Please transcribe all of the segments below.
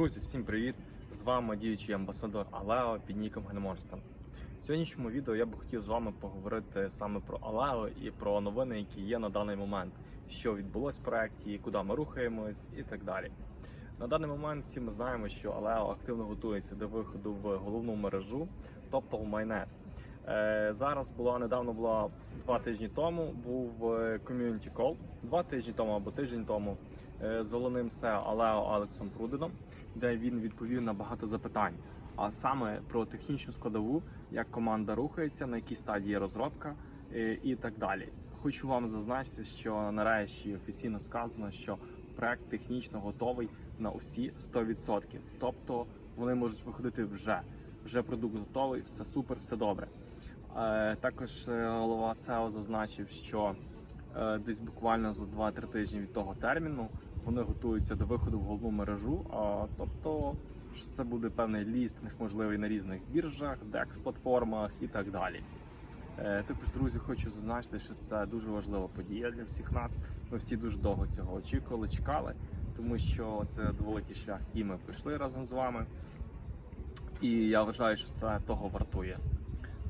Друзі, всім привіт! З вами діючий амбасадор Алео під ніком Генморстон. В сьогоднішньому відео я би хотів з вами поговорити саме про Алео і про новини, які є на даний момент, що відбулось в проєкті, куди ми рухаємось і так далі. На даний момент всі ми знаємо, що Алео активно готується до виходу в головну мережу, тобто в майнет. Е, Зараз була недавно була два тижні тому. Був е, ком'юніті кол два тижні тому або тиждень тому е, з головним SEO Алео Алексом Пруденом, де він відповів на багато запитань. А саме про технічну складову, як команда рухається, на якій стадії розробка е, і так далі. Хочу вам зазначити, що нарешті офіційно сказано, що проект технічно готовий на усі 100%. Тобто вони можуть виходити вже. Вже продукт готовий, все супер, все добре. Е, Також е, голова SEO зазначив, що е, десь буквально за 2-3 тижні від того терміну вони готуються до виходу в головну мережу. Тобто, що це буде певний лістинг, можливий на різних біржах, DEX-платформах і так далі. Також, друзі, хочу зазначити, що це дуже важлива подія для всіх нас. Ми всі дуже довго цього очікували, чекали, тому що це великий шлях, який ми пройшли разом з вами. І я вважаю, що це того вартує.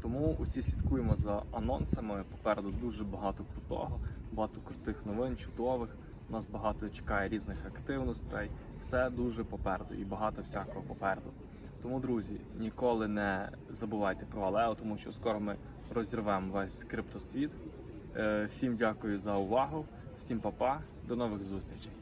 Тому усі слідкуємо за анонсами. Попереду дуже багато крутого, багато крутих новин, чудових. Нас багато чекає різних активностей. Все дуже попереду і багато всякого попереду. Тому, друзі, ніколи не забувайте про Алео, тому що скоро ми розірвемо весь криптосвіт. Е, Всім дякую за увагу, всім па-па, до нових зустрічей.